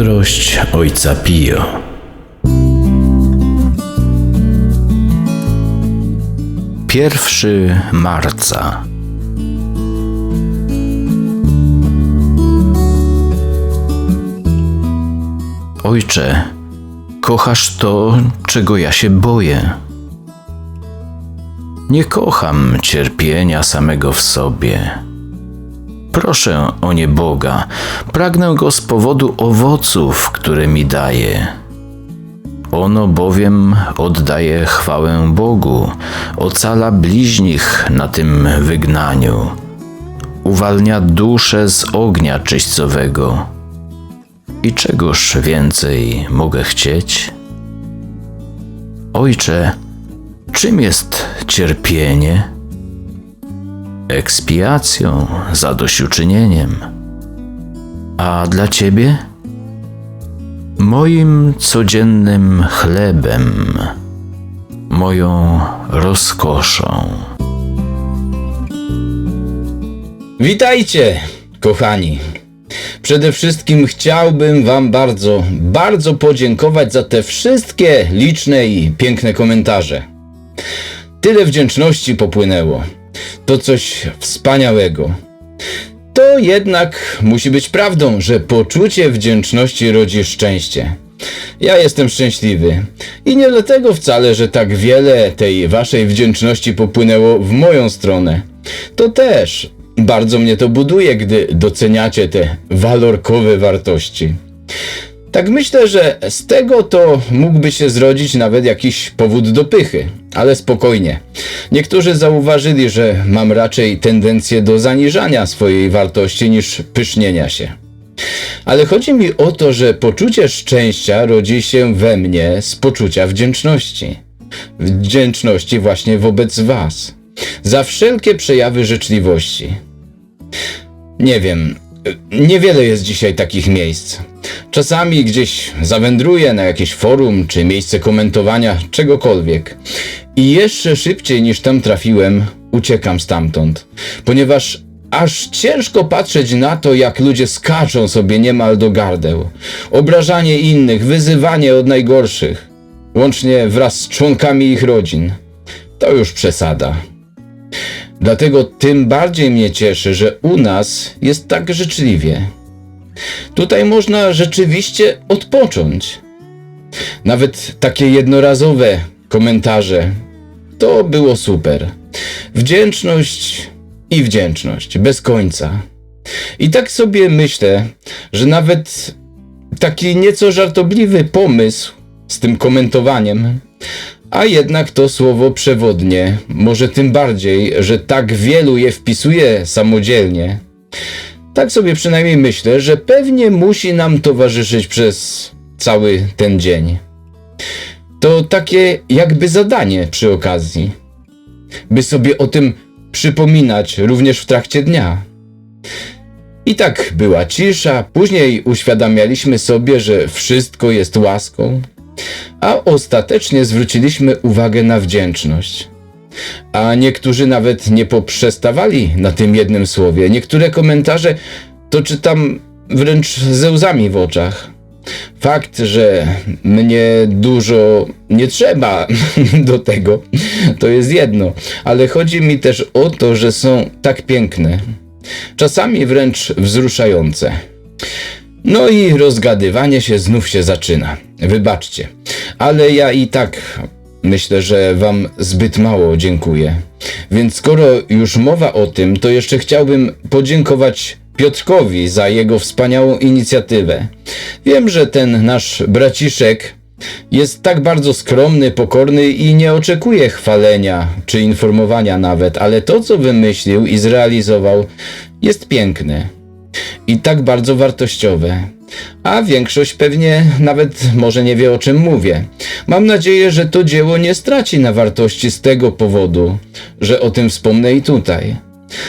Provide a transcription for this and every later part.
Mądrość Ojca Pio. Pierwszy marca. Ojcze, kochasz to, czego ja się boję. Nie kocham cierpienia samego w sobie. Proszę o nie Boga, pragnę go z powodu owoców, które mi daje. Ono bowiem oddaje chwałę Bogu, ocala bliźnich na tym wygnaniu, uwalnia duszę z ognia czyścowego. I czegoż więcej mogę chcieć? Ojcze, czym jest cierpienie? Ekspiacją, zadośćuczynieniem. A dla Ciebie? Moim codziennym chlebem, moją rozkoszą. Witajcie, kochani. Przede wszystkim chciałbym Wam bardzo, bardzo podziękować za te wszystkie liczne i piękne komentarze. Tyle wdzięczności popłynęło. To coś wspaniałego. To jednak musi być prawdą, że poczucie wdzięczności rodzi szczęście. Ja jestem szczęśliwy i nie dlatego wcale, że tak wiele tej waszej wdzięczności popłynęło w moją stronę. To też bardzo mnie to buduje, gdy doceniacie te walorkowe wartości. Tak myślę, że z tego to mógłby się zrodzić nawet jakiś powód do pychy, ale spokojnie. Niektórzy zauważyli, że mam raczej tendencję do zaniżania swojej wartości niż pysznienia się. Ale chodzi mi o to, że poczucie szczęścia rodzi się we mnie z poczucia wdzięczności. Wdzięczności właśnie wobec Was. Za wszelkie przejawy życzliwości. Nie wiem, niewiele jest dzisiaj takich miejsc. Czasami gdzieś zawędruję na jakieś forum czy miejsce komentowania czegokolwiek. I jeszcze szybciej niż tam trafiłem, uciekam stamtąd, ponieważ aż ciężko patrzeć na to, jak ludzie skaczą sobie niemal do gardeł. Obrażanie innych, wyzywanie od najgorszych, łącznie wraz z członkami ich rodzin. To już przesada. Dlatego tym bardziej mnie cieszy, że u nas jest tak życzliwie. Tutaj można rzeczywiście odpocząć. Nawet takie jednorazowe komentarze. To było super. Wdzięczność i wdzięczność, bez końca. I tak sobie myślę, że nawet taki nieco żartobliwy pomysł z tym komentowaniem, a jednak to słowo przewodnie, może tym bardziej, że tak wielu je wpisuje samodzielnie. Tak sobie przynajmniej myślę, że pewnie musi nam towarzyszyć przez cały ten dzień. To takie jakby zadanie przy okazji, by sobie o tym przypominać również w trakcie dnia. I tak była cisza, później uświadamialiśmy sobie, że wszystko jest łaską, a ostatecznie zwróciliśmy uwagę na wdzięczność. A niektórzy nawet nie poprzestawali na tym jednym słowie. Niektóre komentarze to czytam wręcz ze łzami w oczach. Fakt, że mnie dużo nie trzeba do tego, to jest jedno, ale chodzi mi też o to, że są tak piękne, czasami wręcz wzruszające. No i rozgadywanie się znów się zaczyna. Wybaczcie, ale ja i tak myślę, że Wam zbyt mało dziękuję. Więc skoro już mowa o tym, to jeszcze chciałbym podziękować Piotrkowi za jego wspaniałą inicjatywę. Wiem, że ten nasz braciszek jest tak bardzo skromny, pokorny i nie oczekuje chwalenia czy informowania nawet, ale to, co wymyślił i zrealizował, jest piękne i tak bardzo wartościowe. A większość pewnie nawet może nie wie o czym mówię. Mam nadzieję, że to dzieło nie straci na wartości z tego powodu, że o tym wspomnę i tutaj.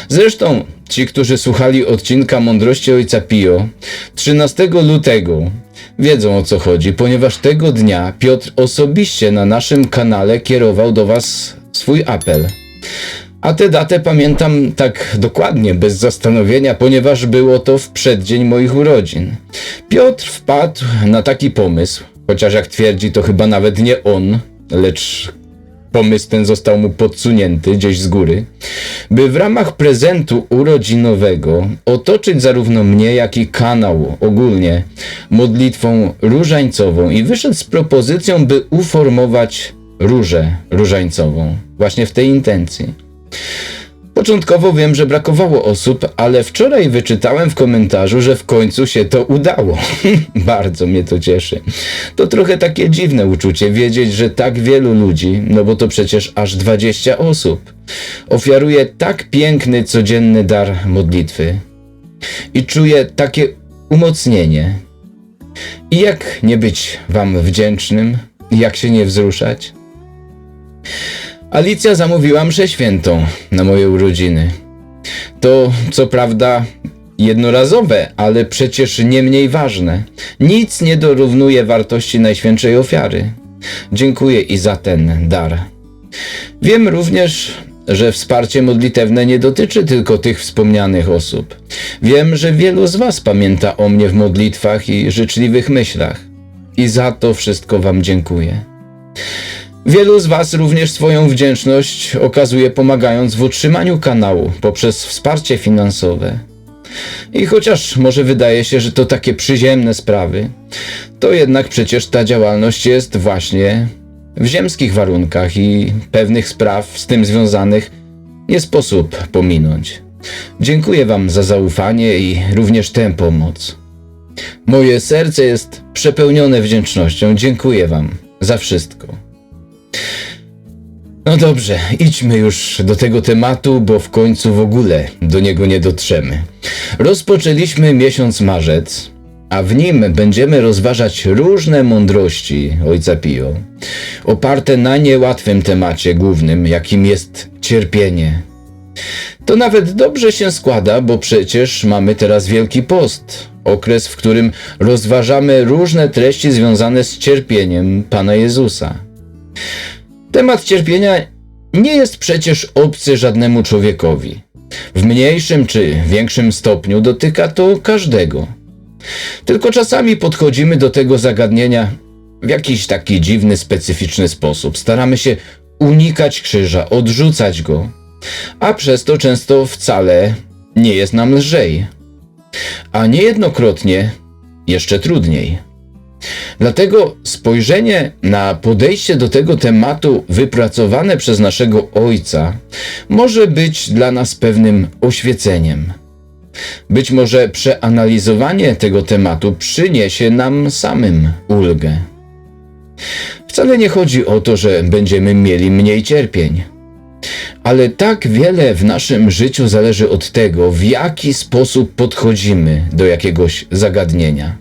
Zresztą ci, którzy słuchali odcinka Mądrości Ojca Pio 13 lutego, wiedzą o co chodzi, ponieważ tego dnia Piotr osobiście na naszym kanale kierował do Was swój apel. A tę datę pamiętam tak dokładnie, bez zastanowienia, ponieważ było to w przeddzień moich urodzin. Piotr wpadł na taki pomysł, chociaż jak twierdzi, to chyba nawet nie on, lecz pomysł ten został mu podsunięty gdzieś z góry, by w ramach prezentu urodzinowego otoczyć zarówno mnie, jak i kanał ogólnie modlitwą różańcową i wyszedł z propozycją, by uformować różę różańcową właśnie w tej intencji. Początkowo wiem, że brakowało osób, ale wczoraj wyczytałem w komentarzu, że w końcu się to udało. Bardzo mnie to cieszy. To trochę takie dziwne uczucie wiedzieć, że tak wielu ludzi, no bo to przecież aż 20 osób, ofiaruje tak piękny codzienny dar modlitwy. I czuję takie umocnienie. I jak nie być wam wdzięcznym? Jak się nie wzruszać? Alicja zamówiła mszę świętą na moje urodziny. To co prawda jednorazowe, ale przecież nie mniej ważne. Nic nie dorównuje wartości Najświętszej Ofiary. Dziękuję i za ten dar. Wiem również, że wsparcie modlitewne nie dotyczy tylko tych wspomnianych osób. Wiem, że wielu z Was pamięta o mnie w modlitwach i życzliwych myślach. I za to wszystko Wam dziękuję. Wielu z Was również swoją wdzięczność okazuje pomagając w utrzymaniu kanału poprzez wsparcie finansowe. I chociaż może wydaje się, że to takie przyziemne sprawy, to jednak przecież ta działalność jest właśnie w ziemskich warunkach i pewnych spraw z tym związanych nie sposób pominąć. Dziękuję Wam za zaufanie i również tę pomoc. Moje serce jest przepełnione wdzięcznością. Dziękuję Wam za wszystko. No dobrze, idźmy już do tego tematu, bo w końcu w ogóle do niego nie dotrzemy. Rozpoczęliśmy miesiąc marzec, a w nim będziemy rozważać różne mądrości Ojca Pio, oparte na niełatwym temacie głównym, jakim jest cierpienie. To nawet dobrze się składa, bo przecież mamy teraz Wielki Post, okres, w którym rozważamy różne treści związane z cierpieniem Pana Jezusa. Temat cierpienia nie jest przecież obcy żadnemu człowiekowi. W mniejszym czy większym stopniu dotyka to każdego. Tylko czasami podchodzimy do tego zagadnienia w jakiś taki dziwny, specyficzny sposób. Staramy się unikać krzyża, odrzucać go, a przez to często wcale nie jest nam lżej. A niejednokrotnie jeszcze trudniej. Dlatego spojrzenie na podejście do tego tematu wypracowane przez naszego Ojca może być dla nas pewnym oświeceniem. Być może przeanalizowanie tego tematu przyniesie nam samym ulgę. Wcale nie chodzi o to, że będziemy mieli mniej cierpień. Ale tak wiele w naszym życiu zależy od tego, w jaki sposób podchodzimy do jakiegoś zagadnienia.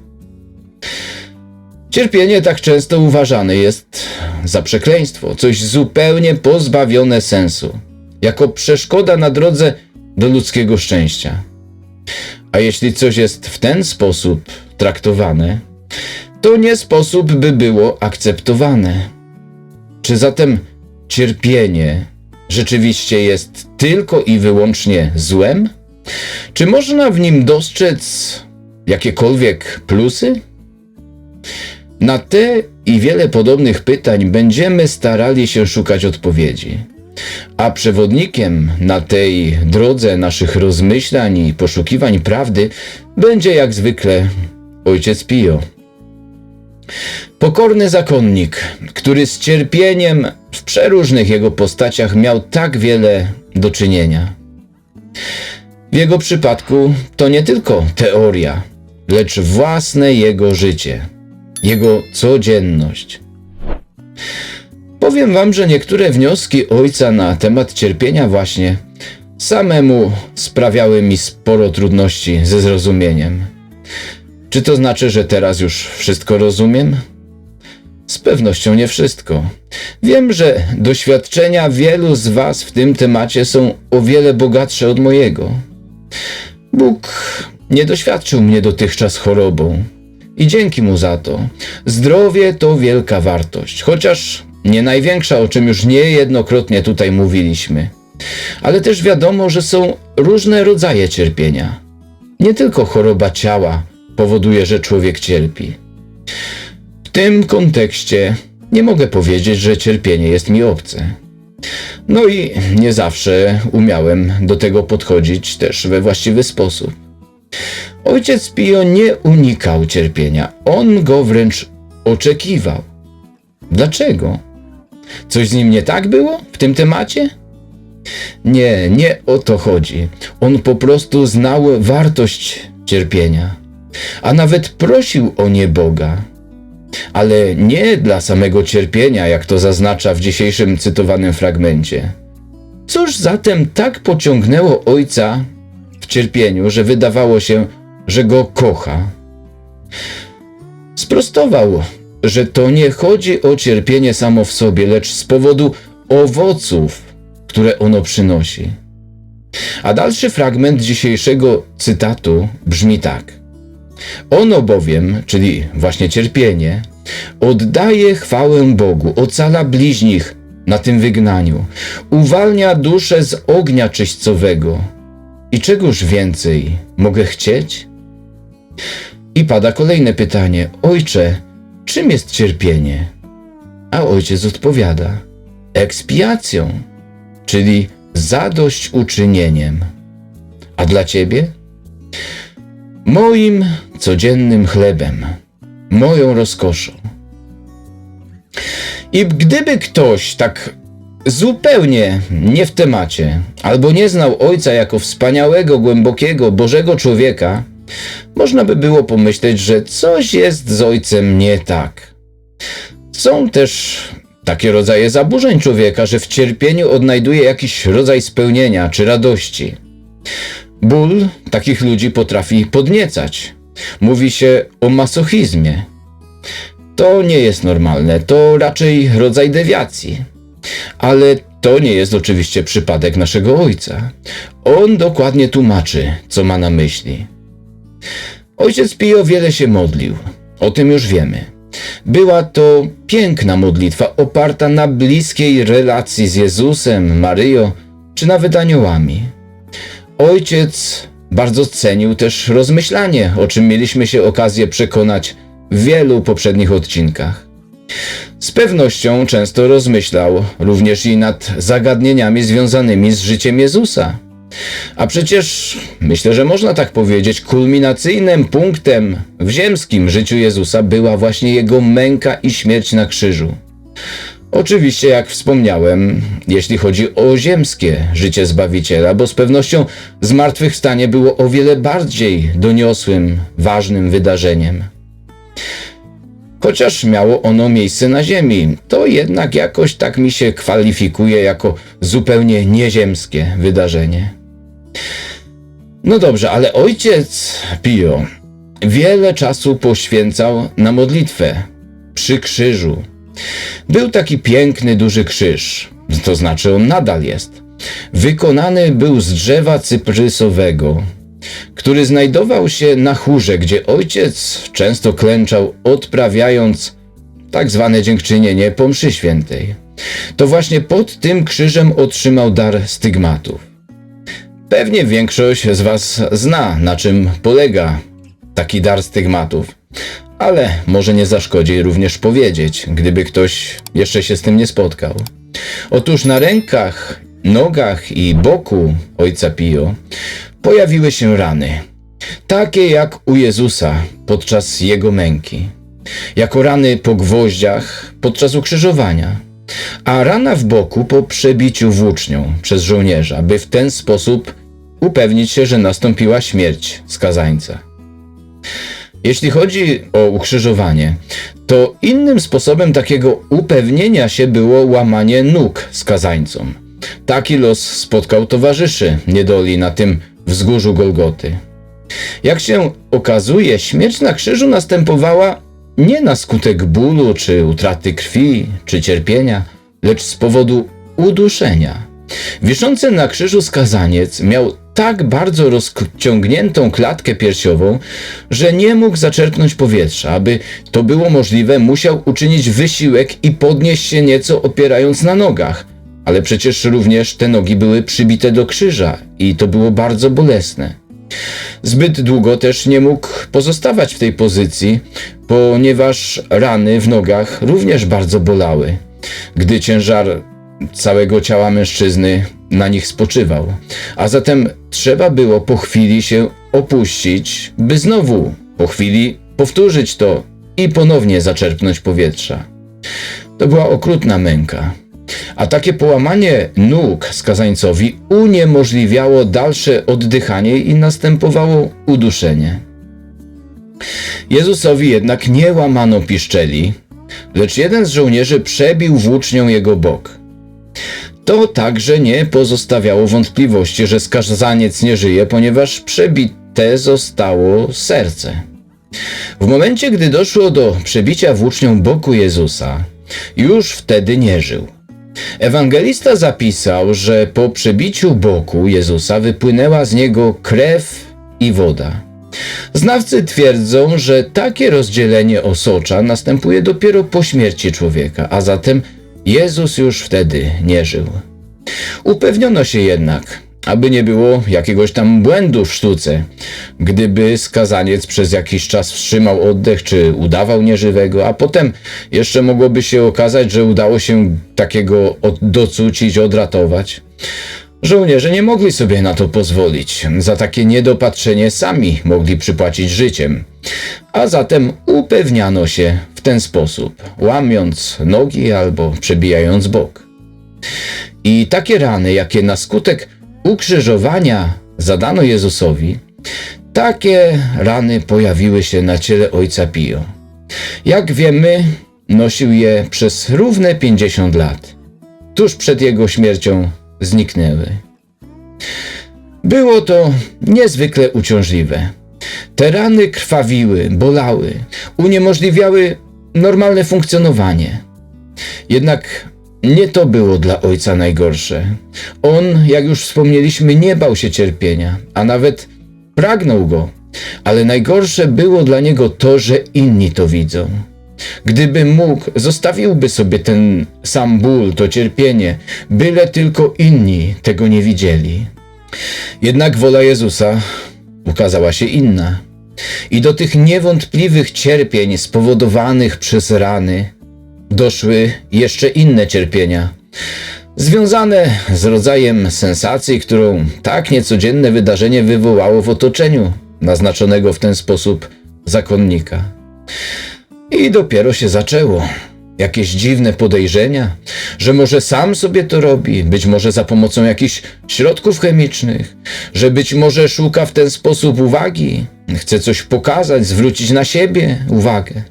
Cierpienie tak często uważane jest za przekleństwo, coś zupełnie pozbawione sensu, jako przeszkoda na drodze do ludzkiego szczęścia. A jeśli coś jest w ten sposób traktowane, to nie sposób by było akceptowane. Czy zatem cierpienie rzeczywiście jest tylko i wyłącznie złem? Czy można w nim dostrzec jakiekolwiek plusy? Na te i wiele podobnych pytań będziemy starali się szukać odpowiedzi. A przewodnikiem na tej drodze naszych rozmyślań i poszukiwań prawdy będzie jak zwykle ojciec Pio. Pokorny zakonnik, który z cierpieniem w przeróżnych jego postaciach miał tak wiele do czynienia. W jego przypadku to nie tylko teoria, lecz własne jego życie, jego codzienność. Powiem wam, że niektóre wnioski ojca na temat cierpienia właśnie samemu sprawiały mi sporo trudności ze zrozumieniem. Czy to znaczy, że teraz już wszystko rozumiem? Z pewnością nie wszystko. Wiem, że doświadczenia wielu z Was w tym temacie są o wiele bogatsze od mojego. Bóg nie doświadczył mnie dotychczas chorobą i dzięki mu za to. Zdrowie to wielka wartość, chociaż nie największa, o czym już niejednokrotnie tutaj mówiliśmy. Ale też wiadomo, że są różne rodzaje cierpienia. Nie tylko choroba ciała powoduje, że człowiek cierpi. W tym kontekście nie mogę powiedzieć, że cierpienie jest mi obce. No i nie zawsze umiałem do tego podchodzić też we właściwy sposób. Ojciec Pio nie unikał cierpienia, on go wręcz oczekiwał. Dlaczego? Coś z nim nie tak było w tym temacie? Nie, nie o to chodzi. On po prostu znał wartość cierpienia, a nawet prosił o nie Boga. Ale nie dla samego cierpienia, jak to zaznacza w dzisiejszym cytowanym fragmencie. Cóż zatem tak pociągnęło ojca w cierpieniu, że wydawało się, że go kocha? Sprostował, że to nie chodzi o cierpienie samo w sobie, lecz z powodu owoców, które ono przynosi. A dalszy fragment dzisiejszego cytatu brzmi tak. Ono bowiem, czyli właśnie cierpienie, oddaje chwałę Bogu, ocala bliźnich na tym wygnaniu, uwalnia duszę z ognia czyśćcowego. I czegoż więcej mogę chcieć? I pada kolejne pytanie: Ojcze, czym jest cierpienie? A ojciec odpowiada: ekspiacją, czyli zadośćuczynieniem. A dla ciebie? Moim codziennym chlebem, moją rozkoszą. I gdyby ktoś tak zupełnie nie w temacie, albo nie znał ojca jako wspaniałego, głębokiego, bożego człowieka, można by było pomyśleć, że coś jest z ojcem nie tak. Są też takie rodzaje zaburzeń człowieka, że w cierpieniu odnajduje jakiś rodzaj spełnienia czy radości. Ból takich ludzi potrafi podniecać. Mówi się o masochizmie. To nie jest normalne, to raczej rodzaj dewiacji. Ale to nie jest oczywiście przypadek naszego ojca. On dokładnie tłumaczy, co ma na myśli. Ojciec Pio wiele się modlił, o tym już wiemy. Była to piękna modlitwa oparta na bliskiej relacji z Jezusem, Maryją czy nawet aniołami. Ojciec bardzo cenił też rozmyślanie, o czym mieliśmy się okazję przekonać w wielu poprzednich odcinkach. Z pewnością często rozmyślał również i nad zagadnieniami związanymi z życiem Jezusa. A przecież myślę, że można tak powiedzieć, kulminacyjnym punktem w ziemskim życiu Jezusa była właśnie jego męka i śmierć na krzyżu. Oczywiście, jak wspomniałem, jeśli chodzi o ziemskie życie Zbawiciela, bo z pewnością zmartwychwstanie było o wiele bardziej doniosłym, ważnym wydarzeniem. Chociaż miało ono miejsce na ziemi, to jednak jakoś tak mi się kwalifikuje jako zupełnie nieziemskie wydarzenie. No dobrze, ale ojciec Pio wiele czasu poświęcał na modlitwę przy krzyżu. Był taki piękny, duży krzyż, to znaczy on nadal jest. Wykonany był z drzewa cyprysowego, który znajdował się na chórze, gdzie ojciec często klęczał, odprawiając tak zwane dziękczynienie po mszy świętej. To właśnie pod tym krzyżem otrzymał dar stygmatów. Pewnie większość z Was zna, na czym polega taki dar stygmatów, ale może nie zaszkodzi również powiedzieć, gdyby ktoś jeszcze się z tym nie spotkał. Otóż na rękach, nogach i boku ojca Pio pojawiły się rany, takie jak u Jezusa podczas jego męki, jako rany po gwoździach podczas ukrzyżowania, a rana w boku po przebiciu włócznią przez żołnierza, by w ten sposób upewnić się, że nastąpiła śmierć skazańca. Jeśli chodzi o ukrzyżowanie, to innym sposobem takiego upewnienia się było łamanie nóg skazańcom. Taki los spotkał towarzyszy niedoli na tym wzgórzu Golgoty. Jak się okazuje, śmierć na krzyżu następowała nie na skutek bólu, czy utraty krwi, czy cierpienia, lecz z powodu uduszenia. Wiszący na krzyżu skazaniec miał tak bardzo rozciągniętą klatkę piersiową, że nie mógł zaczerpnąć powietrza. Aby to było możliwe, musiał uczynić wysiłek i podnieść się nieco opierając na nogach. ale przecież również te nogi były przybite do krzyża i to było bardzo bolesne. Zbyt długo też nie mógł pozostawać w tej pozycji, ponieważ rany w nogach również bardzo bolały, gdy ciężar całego ciała mężczyzny na nich spoczywał. A zatem trzeba było po chwili się opuścić, by znowu po chwili powtórzyć to i ponownie zaczerpnąć powietrza. To była okrutna męka. A takie połamanie nóg skazańcowi uniemożliwiało dalsze oddychanie i następowało uduszenie. Jezusowi jednak nie łamano piszczeli, lecz jeden z żołnierzy przebił włócznią jego bok. To także nie pozostawiało wątpliwości, że skazaniec nie żyje, ponieważ przebite zostało serce. W momencie, gdy doszło do przebicia włócznią boku Jezusa, już wtedy nie żył. Ewangelista zapisał, że po przebiciu boku Jezusa wypłynęła z niego krew i woda. Znawcy twierdzą, że takie rozdzielenie osocza następuje dopiero po śmierci człowieka, a zatem Jezus już wtedy nie żył. Upewniono się jednak, aby nie było jakiegoś tam błędu w sztuce. Gdyby skazaniec przez jakiś czas wstrzymał oddech czy udawał nieżywego, a potem jeszcze mogłoby się okazać, że udało się takiego docucić, odratować. Żołnierze nie mogli sobie na to pozwolić. Za takie niedopatrzenie sami mogli przypłacić życiem. A zatem upewniano się w ten sposób, łamiąc nogi albo przebijając bok. I takie rany, jakie na skutek ukrzyżowania zadano Jezusowi, takie rany pojawiły się na ciele ojca Pio. Jak wiemy, nosił je przez równe 50 lat. Tuż przed jego śmiercią zniknęły. Było to niezwykle uciążliwe. Te rany krwawiły, bolały, uniemożliwiały normalne funkcjonowanie. Jednak nie to było dla ojca najgorsze. On, jak już wspomnieliśmy, nie bał się cierpienia, a nawet pragnął go. Ale najgorsze było dla niego to, że inni to widzą. Gdyby mógł, zostawiłby sobie ten sam ból, to cierpienie, byle tylko inni tego nie widzieli. Jednak wola Jezusa ukazała się inna. I do tych niewątpliwych cierpień spowodowanych przez rany doszły jeszcze inne cierpienia, związane z rodzajem sensacji, którą tak niecodzienne wydarzenie wywołało w otoczeniu naznaczonego w ten sposób zakonnika. I dopiero się zaczęło. Jakieś dziwne podejrzenia, że może sam sobie to robi, być może za pomocą jakichś środków chemicznych, że być może szuka w ten sposób uwagi, chce coś pokazać, zwrócić na siebie uwagę.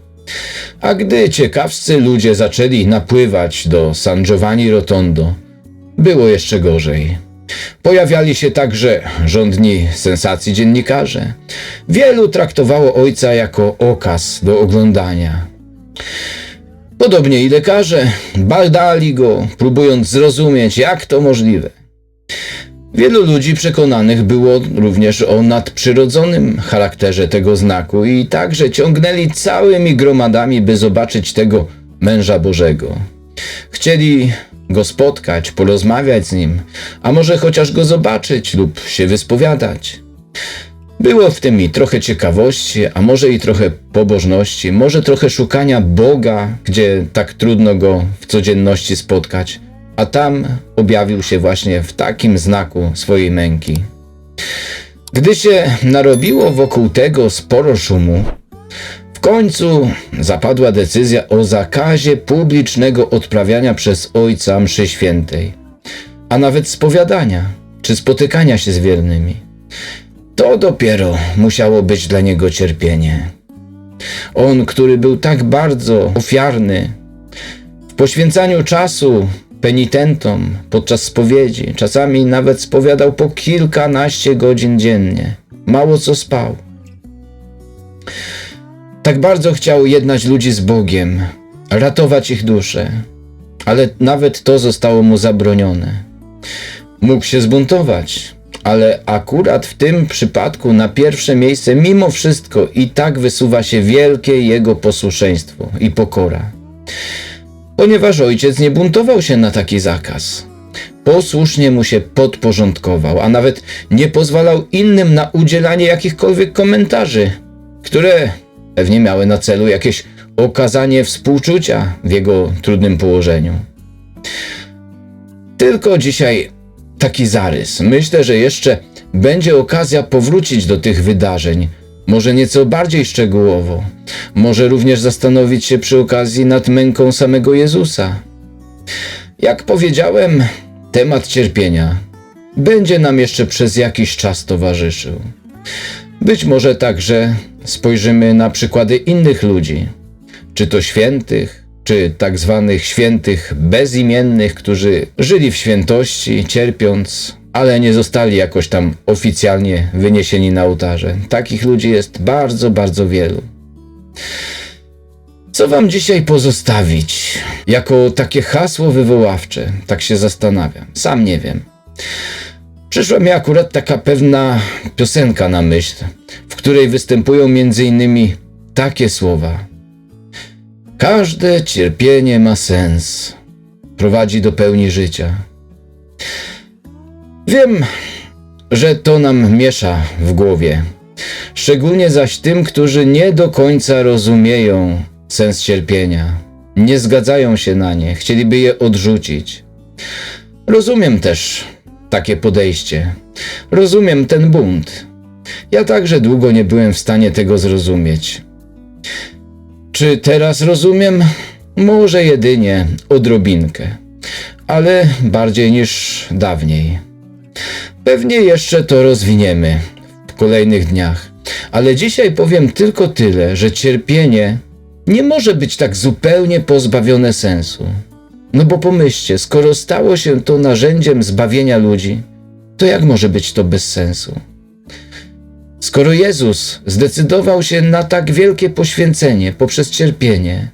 A gdy ciekawscy ludzie zaczęli napływać do San Giovanni Rotondo, było jeszcze gorzej. Pojawiali się także rządni sensacji dziennikarze. Wielu traktowało ojca jako okaz do oglądania. Podobnie i lekarze badali go, próbując zrozumieć, jak to możliwe. Wielu ludzi przekonanych było również o nadprzyrodzonym charakterze tego znaku i także ciągnęli całymi gromadami, by zobaczyć tego męża Bożego. Chcieli go spotkać, porozmawiać z nim, a może chociaż go zobaczyć lub się wyspowiadać. Było w tym i trochę ciekawości, a może i trochę pobożności, może trochę szukania Boga, gdzie tak trudno go w codzienności spotkać, a tam objawił się właśnie w takim znaku swojej męki. Gdy się narobiło wokół tego sporo szumu, w końcu zapadła decyzja o zakazie publicznego odprawiania przez ojca mszy świętej, a nawet spowiadania czy spotykania się z wiernymi. To dopiero musiało być dla niego cierpienie. On, który był tak bardzo ofiarny w poświęcaniu czasu penitentom podczas spowiedzi, czasami nawet spowiadał po kilkanaście godzin dziennie, mało co spał. Tak bardzo chciał jednać ludzi z Bogiem, ratować ich dusze, ale nawet to zostało mu zabronione. Mógł się zbuntować, ale akurat w tym przypadku na pierwsze miejsce mimo wszystko i tak wysuwa się wielkie jego posłuszeństwo i pokora. Ponieważ ojciec nie buntował się na taki zakaz. posłusznie mu się podporządkował, a nawet nie pozwalał innym na udzielanie jakichkolwiek komentarzy, które pewnie miały na celu jakieś okazanie współczucia w jego trudnym położeniu. Tylko dzisiaj taki zarys. Myślę, że jeszcze będzie okazja powrócić do tych wydarzeń, może nieco bardziej szczegółowo. Może również zastanowić się przy okazji nad męką samego Jezusa. Jak powiedziałem, temat cierpienia będzie nam jeszcze przez jakiś czas towarzyszył. Być może także spojrzymy na przykłady innych ludzi, czy to świętych, czy tak zwanych świętych bezimiennych, którzy żyli w świętości, cierpiąc, ale nie zostali jakoś tam oficjalnie wyniesieni na ołtarze. Takich ludzi jest bardzo, bardzo wielu. Co wam dzisiaj pozostawić jako takie hasło wywoławcze? Tak się zastanawiam. Sam nie wiem. Przyszła mi akurat taka pewna piosenka na myśl, której występują innymi takie słowa. Każde cierpienie ma sens, prowadzi do pełni życia. Wiem, że to nam miesza w głowie, szczególnie zaś tym, którzy nie do końca rozumieją sens cierpienia, nie zgadzają się na nie, chcieliby je odrzucić. Rozumiem też takie podejście, rozumiem ten bunt. Ja także długo nie byłem w stanie tego zrozumieć. Czy teraz rozumiem? Może jedynie odrobinkę, ale bardziej niż dawniej. Pewnie jeszcze to rozwiniemy w kolejnych dniach, ale dzisiaj powiem tylko tyle, że cierpienie nie może być tak zupełnie pozbawione sensu. No bo pomyślcie, skoro stało się to narzędziem zbawienia ludzi, to jak może być to bez sensu? Skoro Jezus zdecydował się na tak wielkie poświęcenie poprzez cierpienie,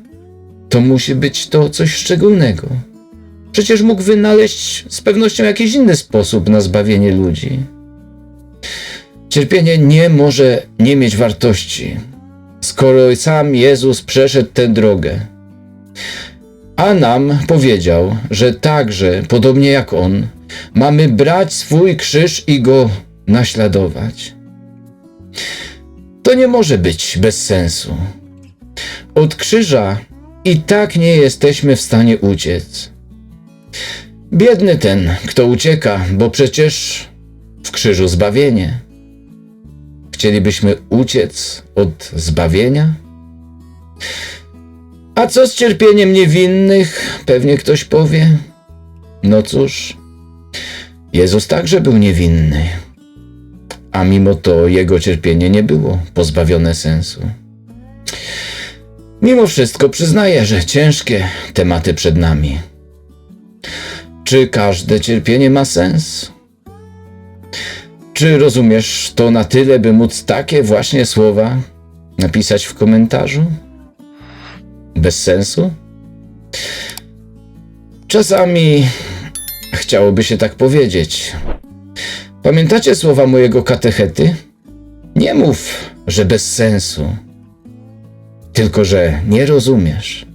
to musi być to coś szczególnego. Przecież mógł wynaleźć z pewnością jakiś inny sposób na zbawienie ludzi. Cierpienie nie może nie mieć wartości, skoro sam Jezus przeszedł tę drogę. A nam powiedział, że także, podobnie jak On, mamy brać swój krzyż i go naśladować. Nie może być bez sensu. Od krzyża i tak nie jesteśmy w stanie uciec. Biedny ten, kto ucieka, bo przecież w krzyżu zbawienie. Chcielibyśmy uciec od zbawienia? A co z cierpieniem niewinnych? Pewnie ktoś powie. No cóż, Jezus także był niewinny, a mimo to jego cierpienie nie było pozbawione sensu. Mimo wszystko przyznaję, że ciężkie tematy przed nami. Czy każde cierpienie ma sens? Czy rozumiesz to na tyle, by móc takie właśnie słowa napisać w komentarzu? Bez sensu? Czasami chciałoby się tak powiedzieć. Pamiętacie słowa mojego katechety? Nie mów, że bez sensu, tylko że nie rozumiesz.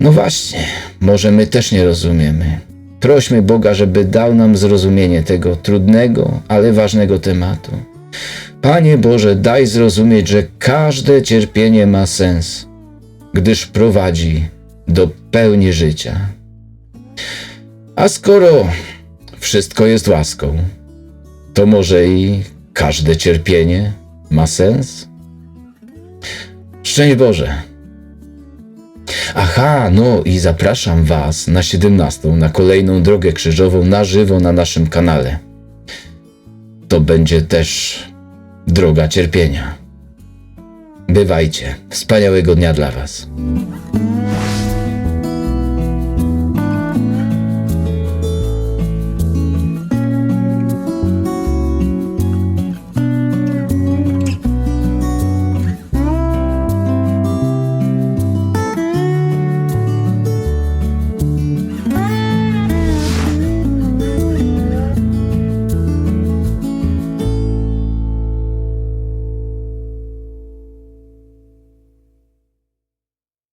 No właśnie, może my też nie rozumiemy. Prośmy Boga, żeby dał nam zrozumienie tego trudnego, ale ważnego tematu. Panie Boże, daj zrozumieć, że każde cierpienie ma sens, gdyż prowadzi do pełni życia. A skoro wszystko jest łaską, to może i każde cierpienie ma sens? Szczęść Boże! Aha, no i zapraszam Was na 17 na kolejną drogę krzyżową na żywo na naszym kanale. To będzie też droga cierpienia. Bywajcie. Wspaniałego dnia dla Was.